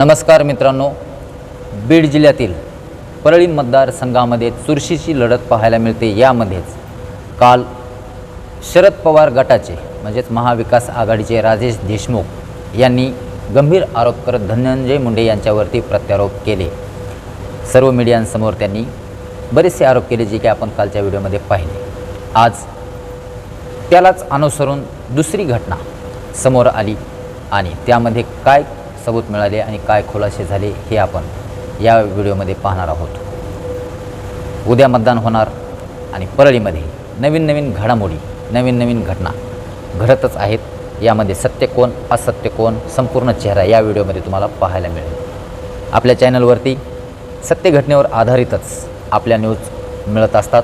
नमस्कार मित्रांनो. बीड जिल्ह्यातील परळी मतदारसंघामध्ये चुरशीची लढत पाहायला मिळते यामध्येच. काल शरद पवार गटाचे म्हणजेच महाविकास आघाडीचे राजेश देशमुख यांनी गंभीर आरोप करत धनंजय मुंडे यांच्यावरती प्रत्यारोप केले. सर्व मीडियांसमोर त्यांनी बरेचसे आरोप केले जे की आपण कालच्या व्हिडिओमध्ये पाहिले. आज त्यालाच अनुसरून दुसरी घटना समोर आली आणि त्यामध्ये काय सबूत मिळाले आणि काय खुलासे झाले हे आपण या व्हिडिओमध्ये पाहणार आहोत. उद्या मतदान होणार आणि परळीमध्ये नवीन नवीन घडामोडी नवीन नवीन घटना घडतच आहेत. यामध्ये सत्य कोण असत्य कोण संपूर्ण चेहरा या व्हिडिओमध्ये तुम्हाला पाहायला मिळेल. आपल्या चॅनलवरती सत्य घटनेवर आधारितच आपल्या न्यूज मिळत असतात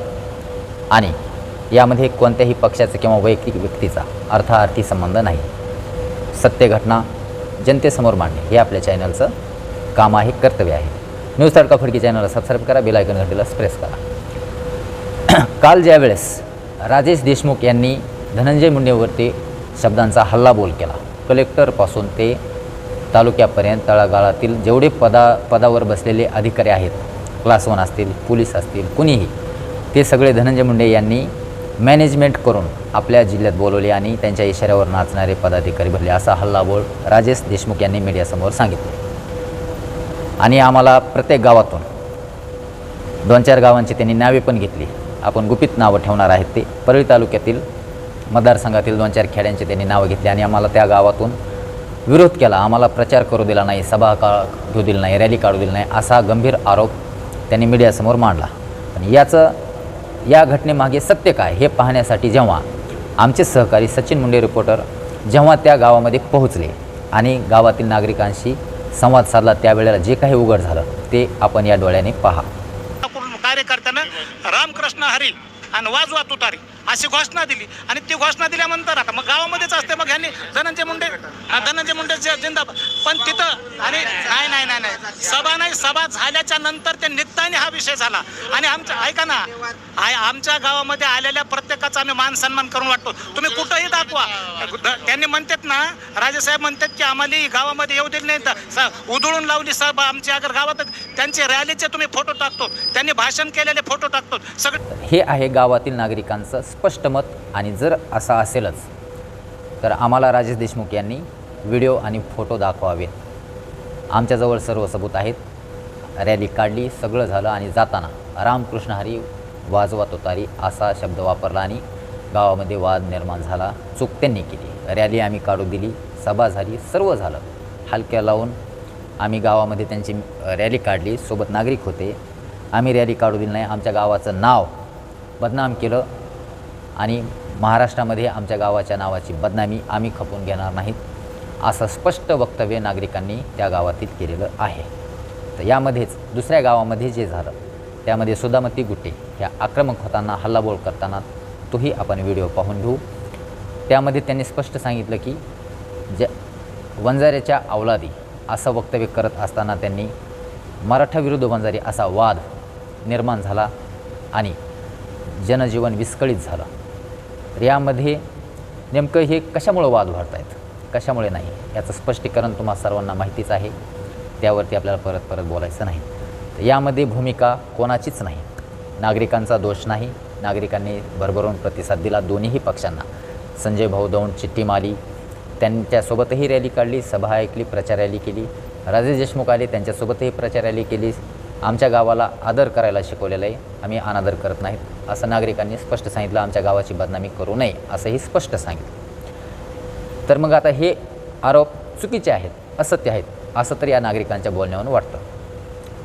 आणि यामध्ये कोणत्याही पक्षाचा किंवा वैयक्तिक व्यक्तीचा अर्थाअर्थी संबंध नाही. सत्य घटना जनतेसमोर मांडणे हे आपल्या चॅनलचं काम आहे कर्तव्य आहे. न्यूज तडका फडकी चॅनलला सबस्क्राईब करा बेलायकन घंटेला प्रेस करा. काल ज्यावेळेस राजेश देशमुख यांनी धनंजय मुंडेवरती शब्दांचा हल्लाबोल केला कलेक्टरपासून ते तालुक्यापर्यंत तळागाळातील जेवढे पदा पदावर बसलेले अधिकारी आहेत क्लास वन असतील पोलीस असतील कुणीही ते सगळे धनंजय मुंडे यांनी मॅनेजमेंट करून आपल्या जिल्ह्यात बोलवले आणि त्यांच्या इशाऱ्यावर नाचणारे पदाधिकारी भरले असा हल्लाबोल राजेश देशमुख यांनी मीडियासमोर सांगितले. आणि आम्हाला प्रत्येक गावातून दोन चार गावांची त्यांनी नावे पण घेतली. आपण गुपित नावं ठेवणार आहेत ते. परळी तालुक्यातील मतदारसंघातील दोन चार खेड्यांची त्यांनी नावं घेतली आणि आम्हाला त्या गावातून विरोध केला. आम्हाला प्रचार करू दिला नाही सभा का घेऊ दिली नाही रॅली काढू दिली नाही असा गंभीर आरोप त्यांनी मीडियासमोर मांडला. आणि याचं या घटनेमागे सत्य काय हे पाहण्यासाठी जेव्हा आमचे सहकारी सचिन मुंडे रिपोर्टर जेव्हा त्या गावामध्ये पोहोचले आणि गावातील नागरिकांशी संवाद साधला त्यावेळेला जे काही उघड झालं ते आपण या डोळ्याने पहा. कार्यकर्त्यानं रामकृष्ण हरी आणि वाजवा तुतारी अशी घोषणा दिली. आणि ती घोषणा दिल्यानंतर आता मग गावामध्येच असते. मग ह्यांनी धनंजय मुंडे धनंजय मुंडे जे जिंदाबाद. पण तिथं आणि नाही नाही नाही नाही. सभा नाही सभा झाल्याच्यानंतर ते निघताना हा विषय झाला. आणि आमच्या ऐका ना आय आमच्या गावामध्ये आलेल्या प्रत्येकाचा आम्ही मान सन्मान करून वाटतो. तुम्ही कुठंही दाखवा. त्यांनी म्हणतात ना राजेसाहेब म्हणतात की आम्हाला गावामध्ये येऊ दिली नाही. तर स- उधळून लावली सभा आमची. अगर गावात त्यांचे रॅलीचे तुम्ही फोटो टाकतो. त्यांनी भाषण केलेले फोटो टाकतो. सगळं हे आहे गावातील नागरिकांचं स्पष्ट मत आणि जर असा असेलच तर आम्हाला राजेश देशमुख यांनी व्हिडिओ आणि फोटो दाखवावेत. आमच्याजवळ सर्व सबूत आहेत. रॅली काढली सगळं झालं आणि जाताना रामकृष्ण हरी वाजवा तोतारी असा शब्द वापरला आणि गावामध्ये वाद निर्माण झाला. चूक त्यांनी केली. रॅली आम्ही काढू दिली. सभा झाली सर्व झालं. हलक्या लावून आम्ही गावामध्ये त्यांची रॅली काढली. सोबत नागरिक होते. आम्ही रॅली काढू दिली नाही. आमच्या गावाचं नाव बदनाम केलं. आणि महाराष्ट्रामध्ये आमच्या गावाच्या नावाची बदनामी आम्ही खपून घेणार नाहीत असं स्पष्ट वक्तव्य नागरिकांनी त्या गावातील केलेलं आहे. तर यामध्येच दुसऱ्या गावामध्ये जे झालं त्यामध्ये सुदामती गुट्टे ह्या आक्रमक होताना हल्लाबोल करताना तोही आपण व्हिडिओ पाहून घेऊ. त्यामध्ये त्यांनी स्पष्ट सांगितलं की ज्या वंजाऱ्याच्या अवलादी असं वक्तव्य करत असताना त्यांनी मराठा विरुद्ध वंजारी असा वाद निर्माण झाला आणि जनजीवन विस्कळीत झालं. तर यामध्ये नेमकं हे कशामुळं वाद वाढत आहेत कशामुळे नाही? याचं स्पष्टीकरण तुम्हा सर्वांना माहितीच आहे. त्यावरती आपल्याला परत परत बोलायचं नाही. तर यामध्ये भूमिका कोणाचीच नाही. नागरिकांचा दोष नाही. नागरिकांनी भरभरून प्रतिसाद दिला दोन्हीही पक्षांना. संजय भाऊ दौंड चिठ्ठी माली त्यांच्यासोबतही रॅली काढली. सभा ऐकली प्रचार रॅली केली. राजेश देशमुख आले त्यांच्यासोबतही प्रचार रॅली केली. आमच्या गावाला आदर करायला शिकवलेलं आहे. आम्ही अनादर करत नाहीत. असं नागरिकांनी स्पष्ट सांगितलं आमच्या गावाची बदनामी करू नये असंही स्पष्ट सांगितलं. तर मग आता हे आरोप चुकीचे आहेत असत्य आहेत असं तर या नागरिकांच्या बोलण्यावरून वाटतं.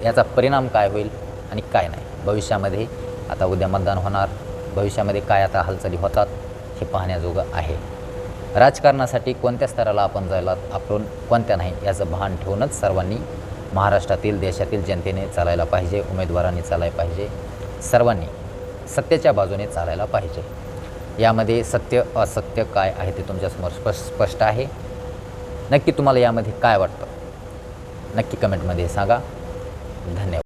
याचा परिणाम काय होईल आणि काय नाही? भविष्यामध्ये आता उद्या मतदान होणार. भविष्यामध्ये काय आता हालचाली होतात हे पाहण्याजोगं आहे. राजकारणासाठी कोणत्या स्तराला आपण जायला आपण कोणत्या नाही याचं भान ठेवूनच सर्वांनी महाराष्ट्रातील देशातील जनतेने चालायला पाहिजे उमेदवारांनी चालायला पाहिजे सर्वांनी सत्याच्या बाजूने चालायला पाहिजे. यामध्ये सत्य असत्य काय आहे ते तुमच्यासमोर स्पष्ट स्पष्ट आहे. नक्की तुम्हाला यामध्ये काय वाटतं? नक्की कमेंटमध्ये सांगा. धन्यवाद.